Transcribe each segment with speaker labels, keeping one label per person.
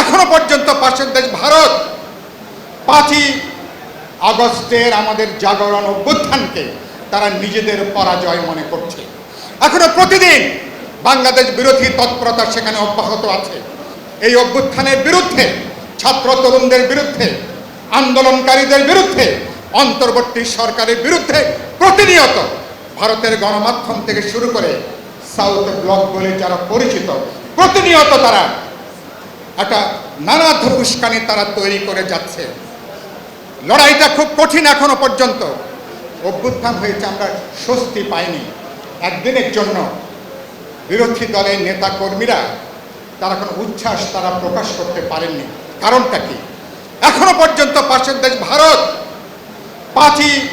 Speaker 1: এখনও পর্যন্ত পাশের দেশ ভারত। পাঁচই আগস্টের আমাদের জাগরণ অভ্যুত্থানকে তারা নিজেদের পরাজয় মনে করছে। এখনও প্রতিদিন বাংলাদেশ বিরোধী তৎপরতা সেখানে অব্যাহত আছে। এই অভ্যুত্থানের বিরুদ্ধে, ছাত্র তরুণদের বিরুদ্ধে, আন্দোলনকারীদের বিরুদ্ধে, অন্তর্বর্তী সরকারের বিরুদ্ধে প্রতিনিয়ত ভারতের গণমাধ্যম থেকে শুরু করে সাউথ ব্লক বলে যারা পরিচিত, প্রতিনিয়ত তারা একটা নানা ধুস্কানি তারা তৈরি করে যাচ্ছে। লড়াইটা খুব কঠিন এখনও পর্যন্ত। অভ্যুত্থান হয়েছে, আমরা স্বস্তি পাইনি। একদিনের জন্য বিরোধী দলের নেতা কর্মীরা তারা কোনো উচ্ছ্বাস তারা প্রকাশ করতে পারেননি। কারণটা কি? এখনও পর্যন্ত পাশের দেশ ভারত পাঁচই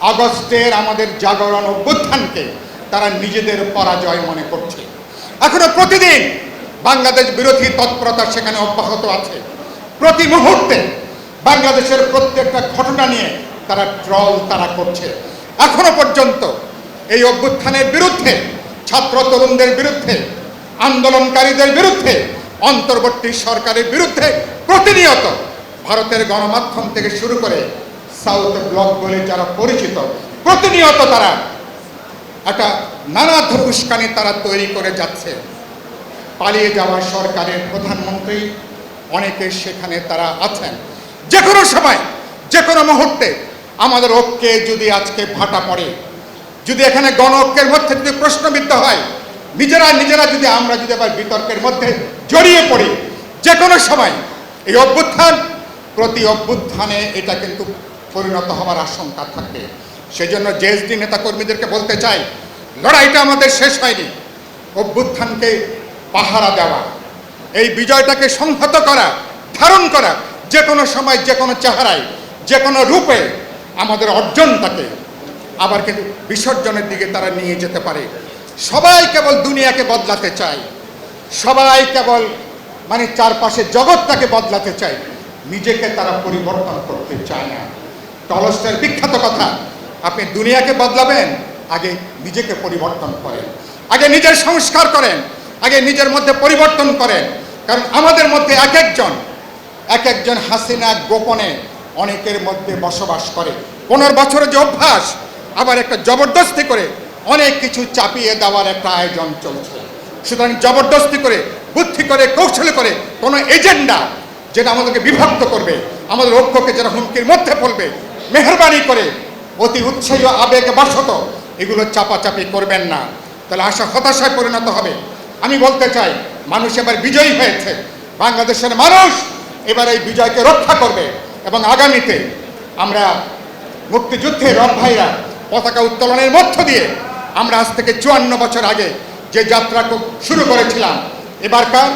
Speaker 1: আগস্টের আমাদের জাগরণ অভ্যুত্থানকে তারা নিজেদের পরাজয় মনে করছে। এখনও প্রতিদিন বাংলাদেশ বিরোধী তৎপরতা সেখানে অব্যাহত আছে। প্রতি মুহূর্তে বাংলাদেশের প্রত্যেকটা ঘটনা নিয়ে তারা ট্রল তারা করছে। এখনও পর্যন্ত এই অভ্যুত্থানের বিরুদ্ধে ছাত্র তরুণদের বিরুদ্ধে, আন্দোলনকারীদের বিরুদ্ধে, অন্তর্বর্তী সরকারের বিরুদ্ধে প্রতিনিয়ত ভারতের গণমাধ্যম থেকে শুরু করে সাউথ ব্লক বলে যারা পরিচিত, প্রতিনিয়ত তারা একটা নানা ধুস্কানি তারা তৈরি করে যাচ্ছে। পালিয়ে যাওয়া সরকারের প্রধানমন্ত্রী, অনেকে সেখানে তারা আছেন। যে কোনো সময়, যে কোনো মুহূর্তে আমাদের ঐক্যে যদি আজকে ভাটা পড়ে, যদি এখানে গণ ঐক্যের মধ্যে যদি প্রশ্নবিদ্ধ হয়, নিজেরা নিজেরা যদি আমরা যদি আবার বিতর্কের মধ্যে জড়িয়ে পড়ি, যে কোনো সময় এই অভ্যুত্থান, প্রতি অভ্যুত্থানে এটা কিন্তু পরিণত হওয়ার আশঙ্কা থাকবে সেজন্য জেএসডি নেতাকর্মীদেরকে বলতে চাই, লড়াইটা আমাদের শেষ হয়নি। অভ্যুত্থানকে পাহারা দেওয়া। এই বিজয়টাকে সংহত করা, ধারণ করা যে কোনো সময়, যে কোনো চেহারায়, যে কোনো রূপে আমাদের অর্জনটাকে আবার কিন্তু বিসর্জনের দিকে তারা নিয়ে যেতে পারে। সবাই কেবল দুনিয়াকে বদলাতে চায়। সবাই কেবল মানে চারপাশে জগৎটাকে বদলাতে চায়। নিজেকে তারা পরিবর্তন করতে চায় না। টলস্টের বিখ্যাত কথা, আপনি দুনিয়াকে বদলাবেন, আগে নিজেকে পরিবর্তন করেন। আগে নিজের সংস্কার করেন। আগে নিজের মধ্যে পরিবর্তন করেন। কারণ আমাদের মধ্যে এক একজন এক একজন হাসিনা গোপনে অনেকের মধ্যে বসবাস করে। পনেরো বছরের যে অভ্যাস, আবার একটা জবরদস্তি করে অনেক কিছু চাপিয়ে দেওয়ার একটা আয়োজন চলছে। সুতরাং জবরদস্তি করে, বুদ্ধি করে, কৌশলে করে কোনো এজেন্ডা যেটা আমাদেরকে বিভক্ত করবে, আমাদের ঐক্যকে যারা হুমকির মধ্যে পড়বে মেহরবানি করে, অতি উৎসাহী আবেগ বশত এগুলো চাপাচাপি করবেন না। তাহলে আশা হতাশায় পরিণত হবে। আমি বলতে চাই, মানুষ এবার বিজয়ী হয়েছে। বাংলাদেশের মানুষ এবার এই বিজয়কে রক্ষা করবে এবং আগামীতে আমরা মুক্তিযুদ্ধে রব ভাইরা পতাকা উত্তোলনের মধ্য দিয়ে আমরা আজ থেকে চুয়ান্ন বছর আগে যে যাত্রা শুরু করেছিলাম, এবারকার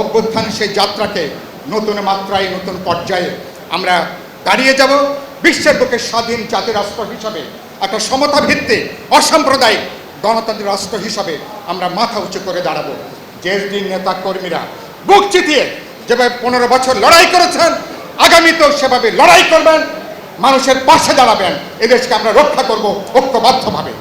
Speaker 1: অভ্যুত্থান সেই যাত্রাকে নতুন মাত্রায়, নতুন পর্যায়ে আমরা দাঁড়িয়ে যাব। বিশ্বের বুকে স্বাধীন জাতির রাষ্ট্র হিসাবে একটা সমতা ভিত্তিক অসাম্প্রদায়িক গণতান্ত্রিক রাষ্ট্র হিসাবে আমরা মাথা উঁচু করে দাঁড়াবো। জেএসডির নেতা কর্মীরা বুক চিতিয়ে যেভাবে পনেরো বছর লড়াই করেছেন আগামীতেও সেভাবে লড়াই করবেন, মানুষের পাশে দাঁড়াবেন, এদেশকে আমরা রক্ষা করব ঐক্যবদ্ধভাবে।